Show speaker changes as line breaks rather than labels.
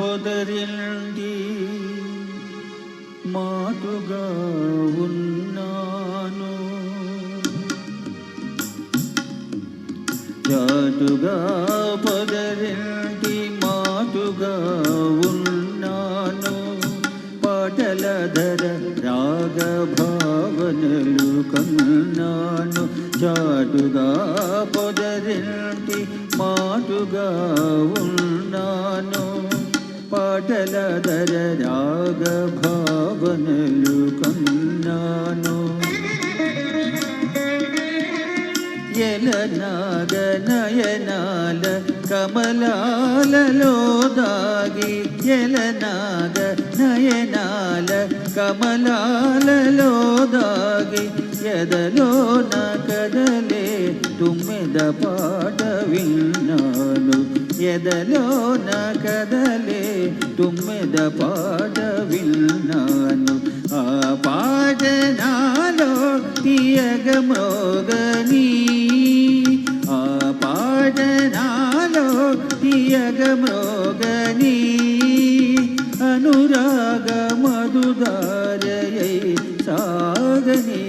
పొదరింటి మాటుగా ఉన్నాను. చాటుగా పొదరింటి మాటుగా ఉన్నాను. పాటల ధర రాగ భావనలు కన్నాను. చాటుగా పొదరింటి మాటుగా ఉన్నాను. పాటల ధర రాగ భావనలు కన్నాను. ఎలనాగ నయనాల కమలాలలో దాగి ఎలనాగ నయనాల కమలాలలో దాగి ఎదలో నా కదలే తుమ్మెద పా ಎದಲೋನ ಕದಲೆ ತುಂಬಿದ ಪಾಠವಿಲ್ಲಾನು ಆ ಪಾಠ ನಾಲೋ ತಿಯಗ ಮೋಗನಿ ಆ ಪಾಠ ನಾಲೋ ತಿಯಗ ಮೋಗನಿ ಅನುರಾಗ ಮಧುದಾರಯೈ ಸಾಗನಿ